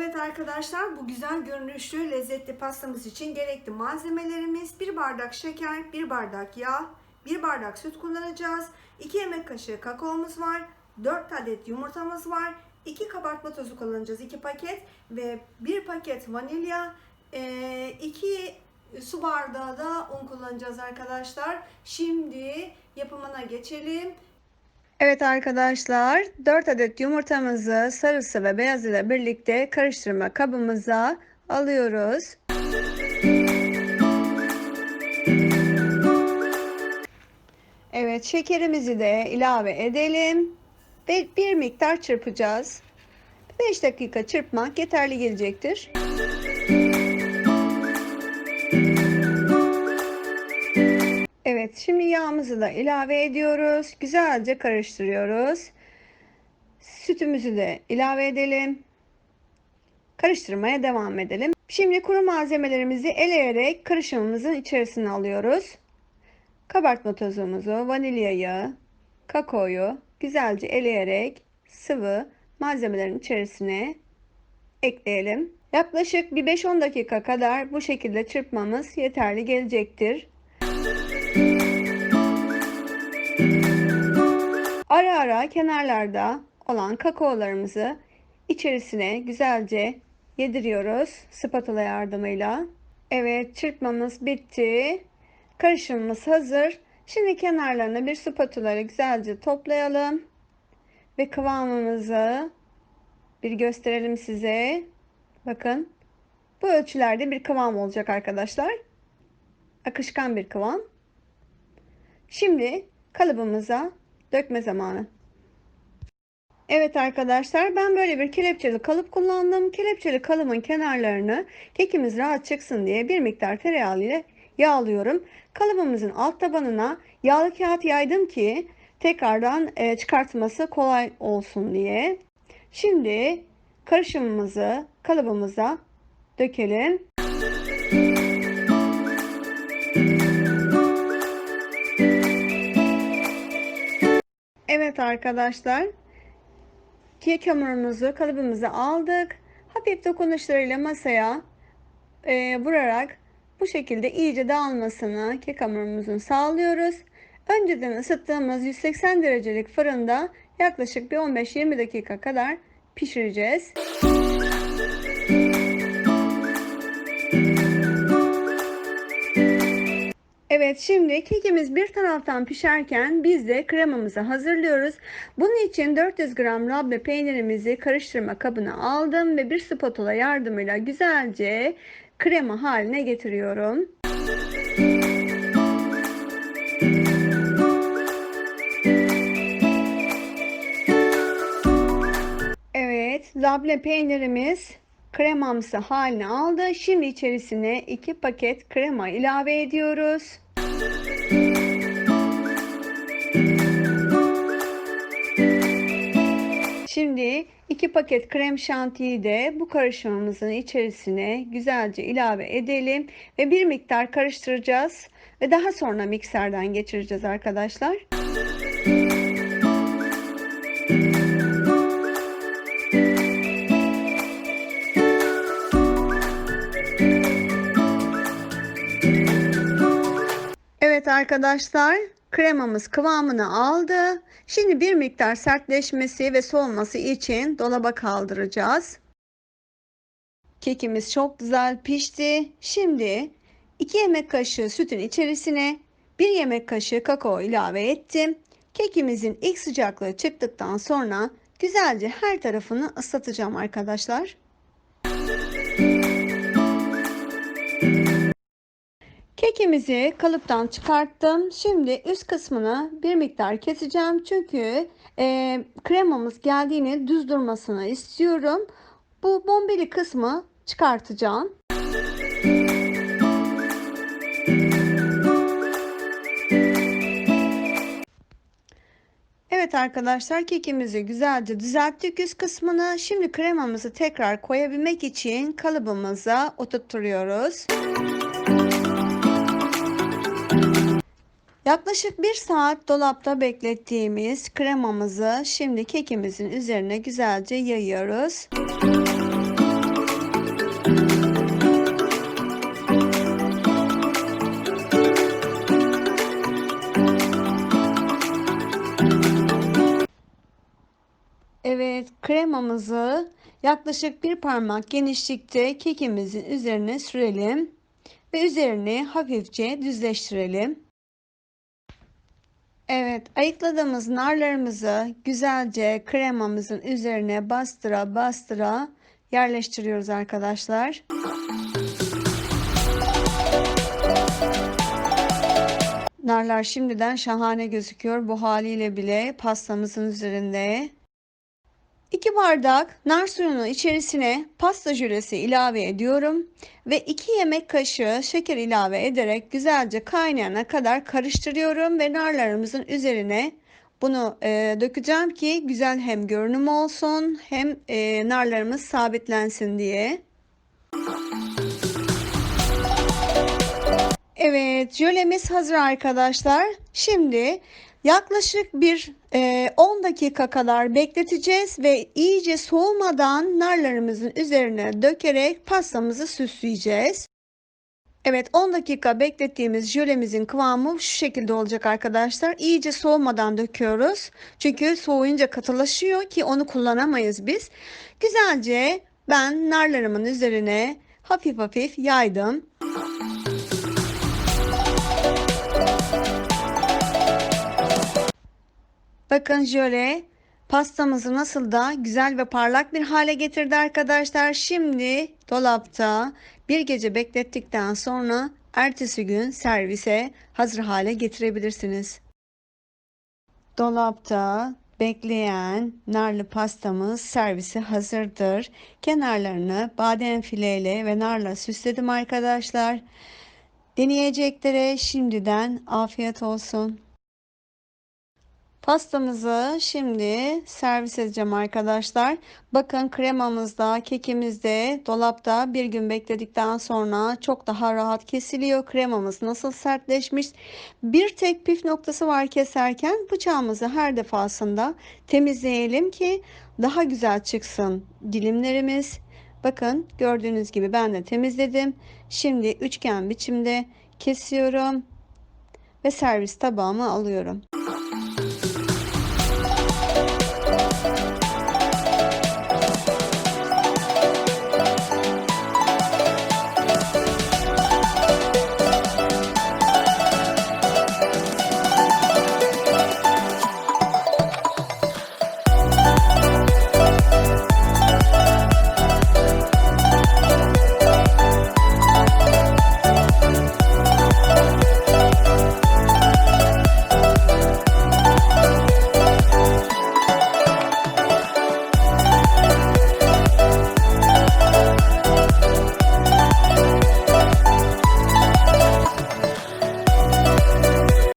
arkadaşlar. Bu güzel görünüşlü lezzetli pastamız için gerekli malzemelerimiz 1 bardak şeker, 1 bardak yağ, 1 bardak süt kullanacağız. 2 yemek kaşığı kakaomuz var. 4 adet yumurtamız var. 2 kabartma tozu kullanacağız. 2 paket ve 1 paket vanilya, 2 su bardağı da un kullanacağız arkadaşlar. Şimdi yapımına geçelim. Evet arkadaşlar 4 adet yumurtamızı sarısı ve beyazı ile birlikte karıştırma kabımıza alıyoruz. Evet şekerimizi de ilave edelim ve bir miktar çırpacağız. 5 dakika çırpmak yeterli gelecektir. Evet, şimdi yağımızı da ilave ediyoruz. Güzelce karıştırıyoruz. Sütümüzü de ilave edelim. Karıştırmaya devam edelim. Şimdi kuru malzemelerimizi eleyerek karışımımızın içerisine alıyoruz. Kabartma tozumuzu, vanilyayı, kakaoyu güzelce eleyerek sıvı malzemelerin içerisine ekleyelim. Yaklaşık bir 5-10 dakika kadar bu şekilde çırpmamız yeterli gelecektir. Ara ara kenarlarda olan kakaolarımızı içerisine güzelce yediriyoruz spatula yardımıyla. Evet çırpmamız bitti. Karışımımız hazır. Şimdi kenarlarına bir spatula güzelce toplayalım. Ve kıvamımızı bir gösterelim size. Bakın. Bu ölçülerde bir kıvam olacak arkadaşlar. Akışkan bir kıvam. Şimdi kalıbımıza dökme zamanı. Evet arkadaşlar ben böyle bir kelepçeli kalıp kullandım. Kelepçeli kalıbın kenarlarını kekimiz rahat çıksın diye bir miktar tereyağı ile yağlıyorum. Kalıbımızın alt tabanına yağlı kağıt yaydım ki tekrardan e, çıkartması kolay olsun diye. Şimdi karışımımızı kalıbımıza dökelim. Evet arkadaşlar. Kek hamurumuzu kalıbımıza aldık. Hafif dokunuşlarıyla masaya e, vurarak bu şekilde iyice dağılmasını kek hamurumuzun sağlıyoruz. Önceden ısıttığımız 180 derecelik fırında yaklaşık bir 15-20 dakika kadar pişireceğiz. Evet şimdi kekimiz bir taraftan pişerken biz de kremamızı hazırlıyoruz. Bunun için 400 gram labne peynirimizi karıştırma kabına aldım ve bir spatula yardımıyla güzelce krema haline getiriyorum. Evet labne peynirimiz kremamsı haline aldı. Şimdi içerisine 2 paket krema ilave ediyoruz. Şimdi 2 paket krem şantiyi de bu karışımımızın içerisine güzelce ilave edelim ve bir miktar karıştıracağız ve daha sonra mikserden geçireceğiz arkadaşlar. Evet arkadaşlar kremamız kıvamını aldı. Şimdi bir miktar sertleşmesi ve soğuması için dolaba kaldıracağız. Kekimiz çok güzel pişti. Şimdi 2 yemek kaşığı sütün içerisine 1 yemek kaşığı kakao ilave ettim. Kekimizin ilk sıcaklığı çıktıktan sonra güzelce her tarafını ıslatacağım arkadaşlar. Kekimizi kalıptan çıkarttım. Şimdi üst kısmını bir miktar keseceğim. Çünkü e, kremamız geldiğini düz durmasını istiyorum. Bu bombeli kısmı çıkartacağım. Evet arkadaşlar kekimizi güzelce düzelttik üst kısmını. Şimdi kremamızı tekrar koyabilmek için kalıbımıza oturtturuyoruz. Yaklaşık 1 saat dolapta beklettiğimiz kremamızı şimdi kekimizin üzerine güzelce yayıyoruz. Evet kremamızı yaklaşık bir parmak genişlikte kekimizin üzerine sürelim ve üzerini hafifçe düzleştirelim. Evet, ayıkladığımız narlarımızı güzelce kremamızın üzerine bastıra bastıra yerleştiriyoruz arkadaşlar. Narlar şimdiden şahane gözüküyor. Bu haliyle bile pastamızın üzerinde. 2 bardak nar suyunu içerisine pasta jüresi ilave ediyorum ve 2 yemek kaşığı şeker ilave ederek güzelce kaynayana kadar karıştırıyorum ve narlarımızın üzerine bunu e, dökeceğim ki güzel hem görünüm olsun hem e, narlarımız sabitlensin diye. Evet, jölemiz hazır arkadaşlar. Şimdi yaklaşık bir e, 10 dakika kadar bekleteceğiz ve iyice soğumadan narlarımızın üzerine dökerek pastamızı süsleyeceğiz. Evet 10 dakika beklettiğimiz jölemizin kıvamı şu şekilde olacak arkadaşlar. İyice soğumadan döküyoruz. Çünkü soğuyunca katılaşıyor ki onu kullanamayız biz. Güzelce ben narlarımın üzerine hafif hafif yaydım. Bakın jöle pastamızı nasıl da güzel ve parlak bir hale getirdi arkadaşlar. Şimdi dolapta bir gece beklettikten sonra ertesi gün servise hazır hale getirebilirsiniz. Dolapta bekleyen narlı pastamız servise hazırdır. Kenarlarını badem fileyle ve narla süsledim arkadaşlar. Deneyeceklere şimdiden afiyet olsun. Pastamızı şimdi servis edeceğim arkadaşlar. Bakın kremamızda, kekimizde dolapta bir gün bekledikten sonra çok daha rahat kesiliyor. Kremamız nasıl sertleşmiş. Bir tek püf noktası var keserken bıçağımızı her defasında temizleyelim ki daha güzel çıksın dilimlerimiz. Bakın gördüğünüz gibi ben de temizledim. Şimdi üçgen biçimde kesiyorum ve servis tabağıma alıyorum.